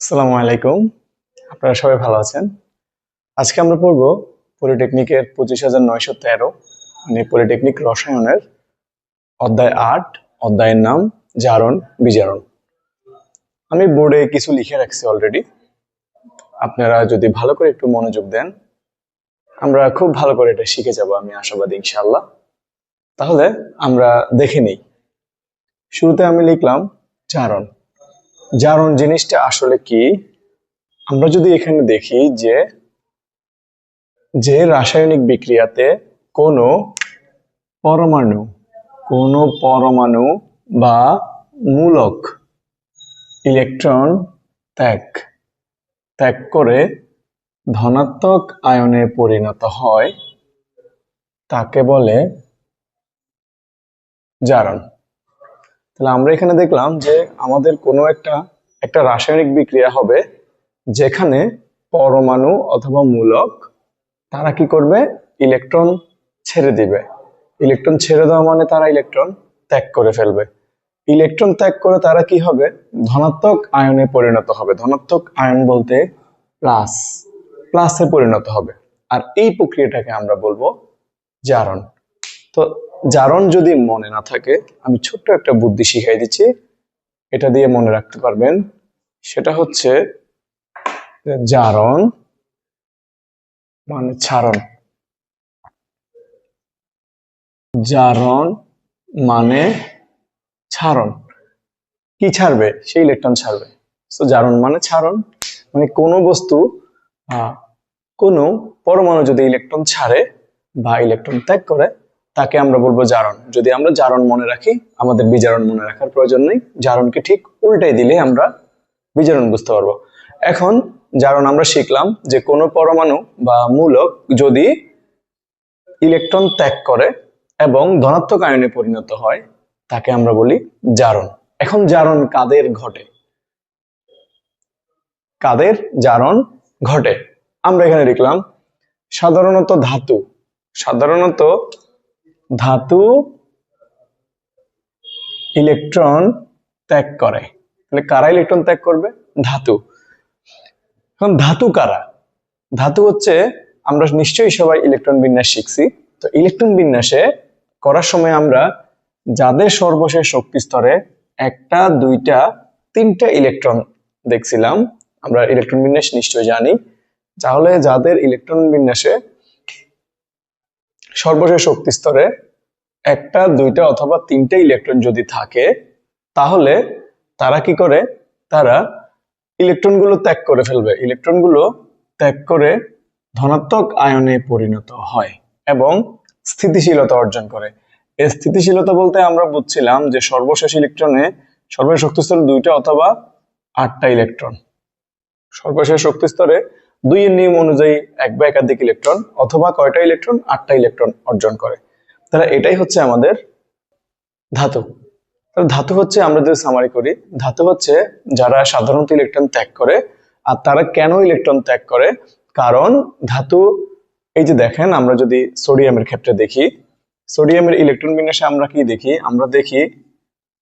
আসসালামু আলাইকুম। আপনারা সবাই ভালো আছেন? আজকে আমরা পড়ব পলিটেকনিকের পঁচিশ হাজার নয়শো তেরো মানে পলিটেকনিক রসায়নের অধ্যায় আট, অধ্যায়ের নাম জারণ, বিজারণ। আমি বোর্ডে কিছু লিখে রাখছি অলরেডি আপনারা যদি ভালো করে একটু মনোযোগ দেন, আমরা খুব ভালো করে এটা শিখে যাব, আমি আশাবাদী ইনশাল্লাহ তাহলে আমরা দেখে নিই। শুরুতে আমি লিখলাম জারণ। জারণ জিনিসটা আসলে কি? আমরা যদি এখানে দেখি যে যে রাসায়নিক বিক্রিয়াতে কোনো পরমাণু কোনো পরমাণু বা মূলক ইলেকট্রন ত্যাগ ত্যাগ করে ধনাত্মক আয়নে পরিণত হয়, তাকে বলে জারণ। তাহলে আমরা এখানে দেখলাম যে আমাদের কোনো একটা একটা রাসায়নিক বিক্রিয়া হবে যেখানে পরমাণু অথবা মূলক তারা কি করবে? ইলেকট্রন ছেড়ে দিবে। ইলেকট্রন ছেড়ে দেওয়া মানে তারা ইলেকট্রন ত্যাগ করে ফেলবে। ইলেকট্রন ত্যাগ করে তারা কি হবে? ধনাত্মক আয়নে পরিণত হবে। ধনাত্মক আয়ন বলতে প্লাস। প্লাসে পরিণত হবে। আর এই প্রক্রিয়াটাকে আমরা বলব জারণ। তো জারণ যদি মনে না থাকে, আমি ছোট্ট একটা বুদ্ধি শিখাই দিচ্ছি। এটা দিয়ে মনে রাখতে পারবেন, সেটা হচ্ছে জারণ মানে ছাড়ন। জারণ মানে ছাড়ন। কি ছাড়বে? সে ইলেকট্রন ছাড়বে। তো জারণ মানে ছাড়ন মানে কোনো বস্তু কোনো পরমাণু যদি ইলেকট্রন ছাড়ে বা ইলেকট্রন ত্যাগ করে তাকে আমরা বলব জারণ। যদি আমরা জারণ মনে রাখি, আমাদের বিজারণ মনে রাখার প্রয়োজন নেই। জারণকে ঠিক উল্টাই দিলে আমরা বিজারণ বুঝতে পারব। এখন জারণ আমরা শিখলাম যে কোনো পরমাণু বা মূলক যদি ইলেকট্রন ত্যাগ করে এবং ধনাত্মক আয়নে পরিণত হয়, তাকে আমরা বলি জারণ। এখন জারণ কাদের ঘটে? কাদের জারণ ঘটে? আমরা এখানে লিখলাম সাধারণত ধাতু। সাধারণত ধাতু ইলেকট্রন ত্যাগ করে। তাহলে কারা ইলেকট্রন ত্যাগ করবে? ধাতু। এখন ধাতু কারা? ধাতু হচ্ছে, আমরা নিশ্চয়ই সবাই ইলেকট্রন বিন্যাস শিখছি। তো ইলেকট্রন বিন্যাসে করার সময় আমরা যাদের সর্বশেষ শক্তি স্তরে একটা, দুইটা, তিনটা ইলেকট্রন দেখছিলাম, আমরা ইলেকট্রন বিন্যাস নিশ্চয়ই জানি। তাহলে যাদের ইলেকট্রন বিন্যাসে সর্বশেষ শক্তি স্তরে একটা, দুইটা অথবা তিনটা ইলেকট্রন যদি থাকে, তাহলে তারা কি করে? তারা ইলেকট্রনগুলো ত্যাগ করে ফেলবে। ইলেকট্রনগুলো ত্যাগ করে ধনাত্মক আয়নে পরিণত হয় এবং স্থিতিশীলতা অর্জন করে। এই স্থিতিশীলতা বলতে আমরা বুঝছিলাম যে সর্বশেষ ইলেকট্রনে সর্বশেষ শক্তি স্তরে দুইটা অথবা আটটা ইলেকট্রন। সর্বশেষ শক্তি স্তরে দুই এর নিয়ম অনুযায়ী এক বা একাধিক ইলেকট্রন অথবা কয়টা ইলেকট্রন আটটা ইলেকট্রন অর্জন করে। তাহলে এটাই হচ্ছে আমাদের ধাতু। তাহলে ধাতু হচ্ছে, আমরা যদি সামারি করি, ধাতু হচ্ছে যারা সাধারণত ইলেকট্রন ত্যাগ করে আর তারা কেন ইলেকট্রন ত্যাগ করে? কারণ ধাতু, এই যে দেখেন, আমরা যদি সোডিয়ামের ক্ষেত্রে দেখি সোডিয়ামের ইলেকট্রন বিন্যাসে আমরা কি দেখি? আমরা দেখি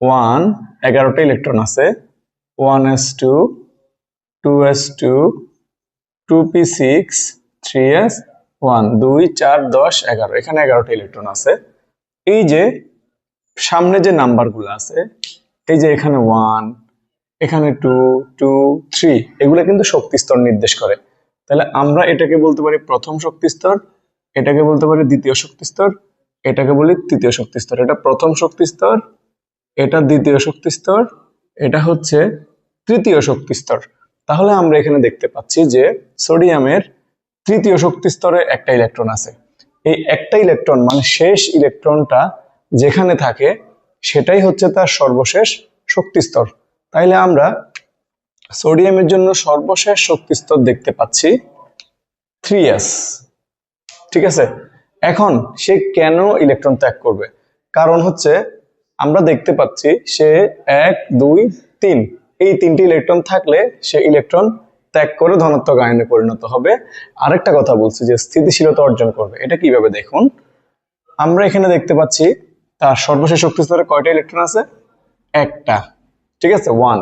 ওয়ান এগারোটা ইলেকট্রন আছে। One s two two s two two p six three s one দুই চার দশ এগারো এখানে এগারোটা ইলেকট্রন আছে। এই যে সামনে যে নাম্বারগুলো আছে, এই যে এখানে ওয়ান এখানে টু টু থ্রি এগুলো কিন্তু শক্তি স্তর নির্দেশ করে। তাহলে আমরা এটাকে বলতে পারি প্রথম শক্তি স্তর, এটাকে বলতে পারি দ্বিতীয় শক্তি স্তর, এটাকে বলি তৃতীয় শক্তি স্তর। এটা প্রথম শক্তি স্তর, এটা দ্বিতীয় শক্তি স্তর, এটা হচ্ছে তৃতীয় শক্তি স্তর। তাহলে আমরা এখানে দেখতে পাচ্ছি যে সোডিয়ামের তৃতীয় শক্তি স্তরে একটা ইলেকট্রন আছে। এই একটা ইলেকট্রন মানে শেষ ইলেকট্রনটা যেখানে থাকে, সেটাই হচ্ছে তার সর্বশেষ শক্তি স্তর। তাইলে আমরা সোডিয়ামের জন্য সর্বশেষ শক্তি স্তর দেখতে পাচ্ছি থ্রি ঠিক আছে? এখন সে কেন ইলেকট্রন ত্যাগ করবে? কারণ হচ্ছে আমরা দেখতে পাচ্ছি সে এক, দুই, তিন। এই তিনটি ইলেকট্রন থাকলে সে ইলেকট্রন ত্যাগ করে ধনাত্মক আয়নে পরিণত হবে। আরেকটা কথা বলছি যে স্থিতিশীলতা অর্জন করবে। এটা কীভাবে দেখুন? আমরা এখানে দেখতে পাচ্ছি তার সর্বশেষ শক্তি স্তরে কয়টা ইলেকট্রন আছে? একটা। ঠিক আছে? ওয়ান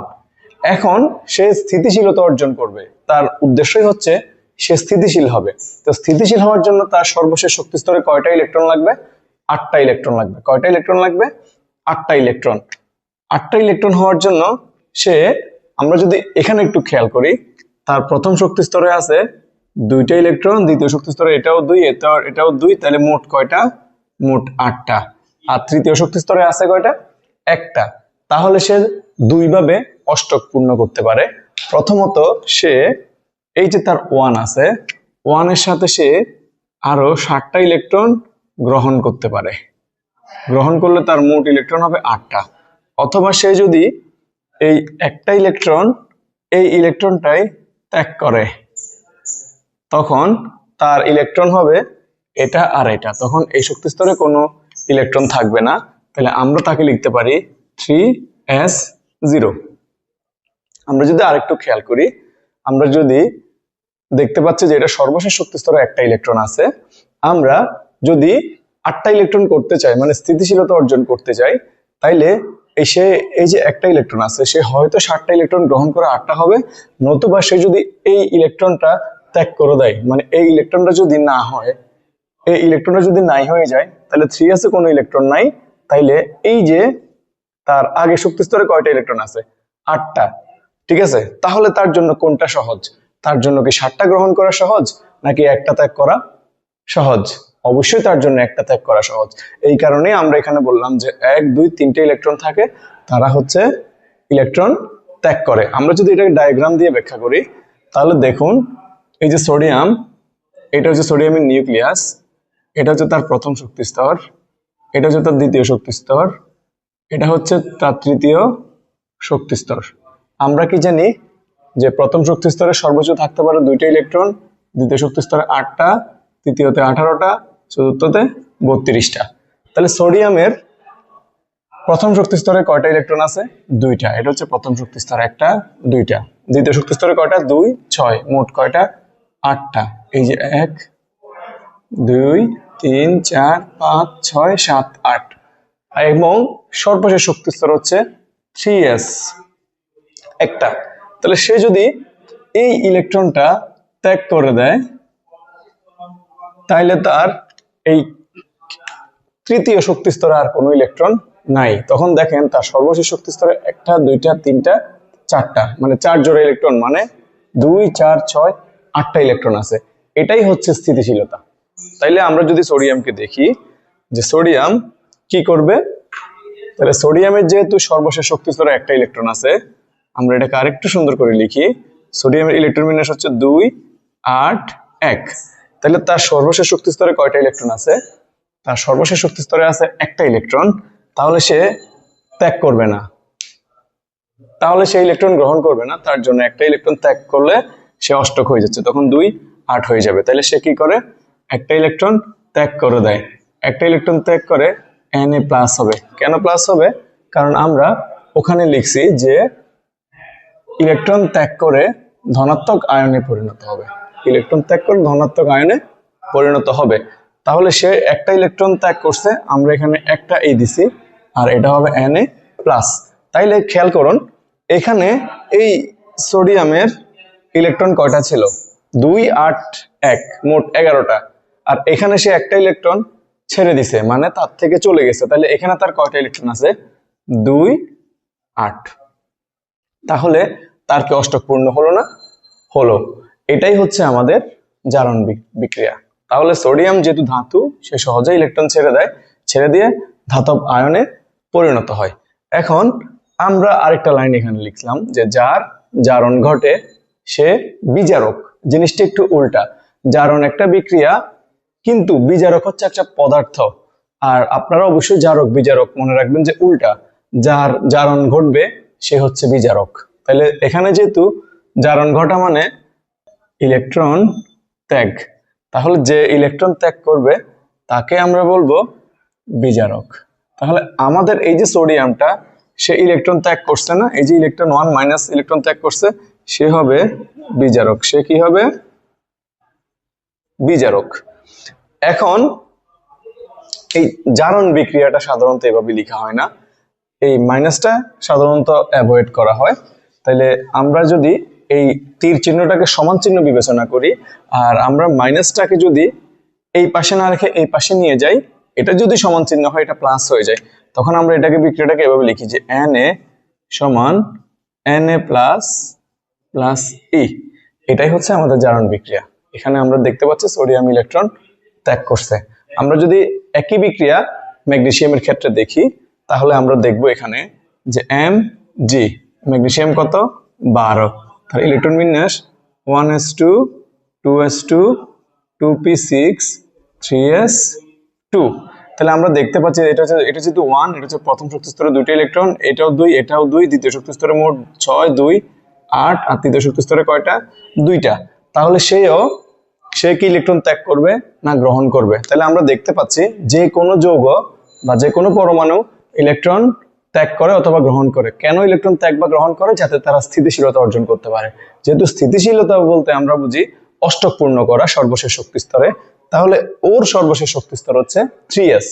এখন সে স্থিতিশীলতা অর্জন করবে। তার উদ্দেশ্যই হচ্ছে সে স্থিতিশীল হবে। তো স্থিতিশীল হওয়ার জন্য তার সর্বশেষ শক্তি স্তরে কয়টা ইলেকট্রন লাগবে? আটটা ইলেকট্রন লাগবে। কয়টা ইলেকট্রন লাগবে? আটটা ইলেকট্রন আটটা ইলেকট্রন হওয়ার জন্য সে, আমরা যদি এখানে একটু খেয়াল করি, তার প্রথম শক্তি স্তরে আছে দুইটা ইলেকট্রন, দ্বিতীয় শক্তি স্তরে এটাও দুই, এটাও এটাও দুই, তাহলে মোট কয়টা? মোট আটটা। আর তৃতীয় শক্তি স্তরে আছে কয়টা? একটা। তাহলে সে দুইভাবে অষ্টক পূর্ণ করতে পারে। প্রথমত সে, এই যে তার ওয়ান আছে ওয়ানের সাথে সে আরও ষাটটা ইলেকট্রন গ্রহণ করতে পারে। গ্রহণ করলে তার মোট ইলেকট্রন হবে আটটা। অথবা সে যদি এই একটা ইলেকট্রন এই ইলেকট্রনটাই ত্যাগ করে। তখন তার ইলেকট্রন হবে এটা আর এটা। তখন এই শক্তি স্তরে কোনো ইলেকট্রন থাকবে না। তাহলে আমরা তাকে লিখতে পারি থ্রি এস জিরো আমরা যদি আরেকটু খেয়াল করি, আমরা যদি দেখতে পাচ্ছি যে এটা সর্বশেষ শক্তি স্তরে একটা ইলেকট্রন আছে। আমরা যদি আটটা ইলেকট্রন করতে চাই মানে স্থিতিশীলতা অর্জন করতে চাই, তাইলে সে এই যে একটা ইলেকট্রন আছে, সে হয়তো ষাটটা ইলেকট্রন গ্রহণ করে আটটা হবে, নতুবা সে যদি এই ইলেকট্রনটা ত্যাগ করে দেয় মানে এই ইলেকট্রনটা যদি না হয়, এই ইলেকট্রনটা যদি নাই হয়ে যায়, তাহলে থ্রি আছে, কোনো ইলেকট্রন নাই, তাইলে এই যে তার আগে শক্তি স্তরে কয়টা ইলেকট্রন আছে? আটটা, ঠিক আছে? তাহলে তার জন্য কোনটা সহজ? তার জন্য কি ষাটটা গ্রহণ করা সহজ, নাকি একটা ত্যাগ করা সহজ? অবশ্যই তার জন্য একটা ত্যাগ করা সহজ। এই কারণে আমরা এখানে বললাম যে এক, দুই, তিনটে ইলেকট্রন থাকে, তারা হচ্ছে ইলেকট্রন ত্যাগ করে। আমরা যদি এটাকে ডায়াগ্রাম দিয়ে ব্যাখ্যা করি, তাহলে দেখুন, এই যে সোডিয়াম এটা হচ্ছে সোডিয়ামের নিউক্লিয়াস এটা হচ্ছে তার প্রথম শক্তি স্তর, এটা হচ্ছে তার দ্বিতীয় শক্তি স্তর, এটা হচ্ছে তার তৃতীয় শক্তি স্তর। আমরা কি জানি যে প্রথম শক্তি স্তরে সর্বোচ্চ থাকতে পারে দুইটা ইলেকট্রন দ্বিতীয় শক্তি স্তরে আটটা, তৃতীয়তে আঠারোটা চতুর্থতে বত্রিশটা। তাহলে সোডিয়ামের প্রথম শক্তি স্তরে কয়টা ইলেকট্রন আছে? দুইটা। এটা হচ্ছে প্রথম শক্তি স্তর, একটা, দুইটা। দ্বিতীয় শক্তি স্তরে কয়টা? দুই, ছয়। মোট কয়টা? আটটা। এই যে এক, দুই, তিন, চার, পাঁচ, ছয়, সাত, আট। এবং সর্বশেষ শক্তি স্তর হচ্ছে থ্রি এস। একটা। তাহলে সে যদি এই ইলেকট্রনটা ত্যাগ করে দেয় তাহলে তার এই তৃতীয় শক্তি স্তরে আর কোনো ইলেকট্রন নাই। তখন দেখেন তার সর্বশেষ শক্তি স্তরে একটা, দুইটা, তিনটা, চারটা মানে চার জোড়া ইলেকট্রন মানে দুই, চার, ছয়, আটটা ইলেকট্রন আছে। এটাই হচ্ছে স্থিতিশীলতা। তাইলে আমরা যদি সোডিয়ামকে দেখি, যে সোডিয়াম কি করবে? তাহলে সোডিয়ামের যেহেতু সর্বশেষ শক্তি স্তরে একটা ইলেকট্রন আছে, আমরা এটাকে আরেকটু সুন্দর করে লিখি। সোডিয়ামের ইলেকট্রন বিন্যাস হচ্ছে দুই, আট, এক। তাহলে তার সর্বশেষ শক্তি স্তরে কয়টা ইলেকট্রন আছে? তার সর্বশেষ শক্তি স্তরে আছে একটা ইলেকট্রন। তাহলে সে ত্যাগ করবে না। তাহলে সে ইলেকট্রন গ্রহণ করবে না। তার জন্য একটা ইলেকট্রন ত্যাগ করলে সে অষ্টক হয়ে যাচ্ছে। তখন দুই আট হয়ে যাবে। তাহলে সে কি করে? একটা ইলেকট্রন ত্যাগ করে দেয়। একটা ইলেকট্রন ত্যাগ করে এন এ প্লাস হবে। কেন প্লাস হবে? কারণ আমরা ওখানে লিখছি যে ইলেকট্রন ত্যাগ করে ধনাত্মক আয়নে পরিণত হবে। ইলেকট্রন ত্যাগ করে ধনাত্মক আয়নে পরিণত হবে। তাহলে সে একটা ইলেকট্রন ত্যাগ করছে, আমরা এখানে একটা এই দিছি, আর এটা হবে এন এ প্লাস তাইলে খেয়াল করুন, এখানে এই সোডিয়ামের ইলেকট্রন কয়টা ছিল? দুই, আট, এক, মোট এগারোটা। আর এখানে সে একটা ইলেকট্রন ছেড়ে দিছে মানে তার থেকে চলে গেছে। তাহলে এখানে তার কয়টা ইলেকট্রন আছে? দুই, আট। তাহলে তার কি অষ্টক পূর্ণ হলো না? হলো। এটাই হচ্ছে আমাদের জারণ বিক- বিক্রিয়া। তাহলে সোডিয়াম যেহেতু ধাতু, সে সহজে ইলেকট্রন ছেড়ে দেয়। ছেড়ে দিয়ে ধাতব আয়নে পরিণত হয়। এখন আমরা আরেকটা লাইন এখানে লিখলাম যে যার জারণ ঘটে, সে বিজারক। জিনিসটা একটু উল্টা। জারণ একটা বিক্রিয়া, কিন্তু বিজারক হচ্ছে একটা পদার্থ। আর আপনারা অবশ্যই জারক, বিজারক মনে রাখবেন যে উল্টা। যার জারণ ঘটবে, সে হচ্ছে বিজারক। তাহলে এখানে যেহেতু জারণ ঘটা মানে ইলেকট্রন ত্যাগ। তাহলে যে ইলেকট্রন ত্যাগ করবে, তাকে আমরা বলব বিজারক। তাহলে আমাদের এই যে সোডিয়ামটা, সে ইলেকট্রন ত্যাগ করছে না? এই যে ইলেকট্রন ওয়ান মাইনাস ইলেকট্রন ত্যাগ করছে, সে হবে বিজারক। সে কি হবে? বিজারক। এখন এই জারণ বিক্রিয়াটা সাধারণত এভাবে লেখা হয় না। এই মাইনাসটা সাধারণত অ্যাভয়েড করা হয়। তাহলে আমরা যদি এই তীর চিহ্নটাকে সমান চিহ্ন বিবেচনা করি, আর আমরা মাইনাসটাকে যদি এই পাশে না রেখে এই পাশে নিয়ে যাই, এটা যদি সমান চিহ্ন হয়, এটা প্লাস হয়ে যায়। তখন আমরা এটাকে বিক্রিয়াটাকে এভাবে লিখি যে এন এ সমান N A plus plus E এটাই হচ্ছে আমাদের জারণ বিক্রিয়া। এখানে আমরা দেখতে পাচ্ছি সোডিয়াম ইলেকট্রন ত্যাগ করছে। আমরা যদি একই বিক্রিয়া ম্যাগনেসিয়ামের ক্ষেত্রে দেখি, তাহলে আমরা দেখব এখানে যে এম জি ম্যাগনেসিয়াম কত? বারো। তাহলে ইলেকট্রন বিন্যাস one s two two s two two p six three s two তাহলে আমরা দেখতে পাচ্ছি এটা হচ্ছে, এটা যেহেতু ওয়ান এটা হচ্ছে প্রথম শক্তি স্তরে দুইটা ইলেকট্রন এটাও দুই এটাও দুই, দ্বিতীয় শক্তি স্তরে মোট ছয়, দুই, আট, আর তৃতীয় শক্তি স্তরে কয়টা? দুইটা। তাহলে সেও, সে কি ইলেকট্রন ত্যাগ করবে না গ্রহণ করবে? তাহলে আমরা দেখতে পাচ্ছি যে কোনো যৌগ বা যে কোনো পরমাণু ইলেকট্রন ত্যাগ করে অথবা গ্রহণ করে। কেন ইলেকট্রন ত্যাগ বা গ্রহণ করে? যাতে তারা স্থিতিশীলতা অর্জন করতে পারে। যেহেতু স্থিতিশীলতা বলতে আমরা বুঝি অষ্টক পূর্ণ করা সর্বশেষ শক্তি স্তরে। তাহলে ওর সর্বশেষ শক্তি স্তর হচ্ছে থ্রি এস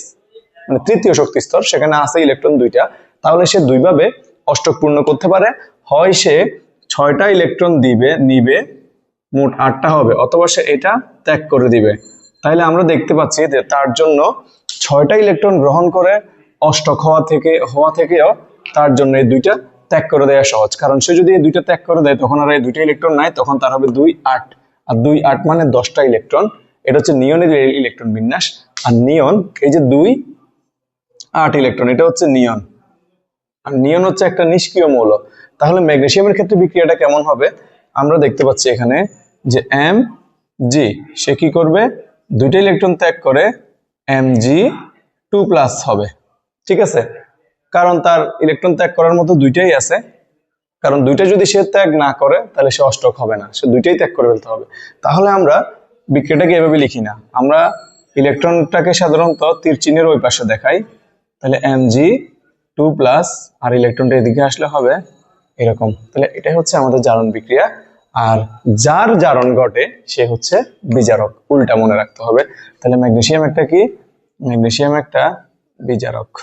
মানে তৃতীয় শক্তি স্তর। সেখানে আছে ইলেকট্রন দুইটা। তাহলে সে দুইভাবে অষ্টক পূর্ণ করতে পারে। হয় সে ছয়টা ইলেকট্রন দিবে, নিবে, মোট আটটা হবে, অথবা সে এটা ত্যাগ করে দিবে। তাহলে আমরা দেখতে পাচ্ছি যে তার জন্য ছয়টা ইলেকট্রন গ্রহণ করে অষ্টক হওয়া থেকে, হওয়া থেকেও তার জন্য এই দুইটা ত্যাগ করে দেওয়া সহজ। কারণ সে যদি এই দুইটা ত্যাগ করে দেয়, তখন আর এই দুইটা ইলেকট্রন নাই, তখন তার হবে দুই আট। আর দুই আট মানে দশটা ইলেকট্রন এটা হচ্ছে নিয়নের ইলেকট্রন বিন্যাস। আর নিয়ন, এই যে দুই আট ইলেকট্রন এটা হচ্ছে নিয়ন। আর নিয়ন হচ্ছে একটা নিষ্ক্রিয় মৌল। তাহলে ম্যাগনেসিয়ামের ক্ষেত্রে বিক্রিয়াটা কেমন হবে? আমরা দেখতে পাচ্ছি এখানে যে এম জি সে কি করবে? দুইটা ইলেকট্রন ত্যাগ করে এম জি টু প্লাস হবে। ঠিক আছে? কারণ তার ইলেকট্রন ত্যাগ করার মতো দুইটাই আছে। কারণ দুইটা যদি সে ত্যাগ না করে, তাহলে সে অষ্টক হবে না। সে দুইটাই ত্যাগ করে ফেলতে হবে। তাহলে আমরা বিক্রিয়াটাকে এভাবে লিখি না? আমরা ইলেকট্রনটাকে সাধারণত তীর চিহ্নের ওই পাশে দেখাই। তাহলে এম জি টু প্লাস আর ইলেকট্রনটা এদিকে আসলে হবে এরকম। তাহলে এটাই হচ্ছে আমাদের জারণ বিক্রিয়া। আর যার জারণ ঘটে, সে হচ্ছে বিজারক। উল্টা মনে রাখতে হবে। তাহলে ম্যাগনেসিয়াম একটা কি? ম্যাগনেসিয়াম একটা বিজারক।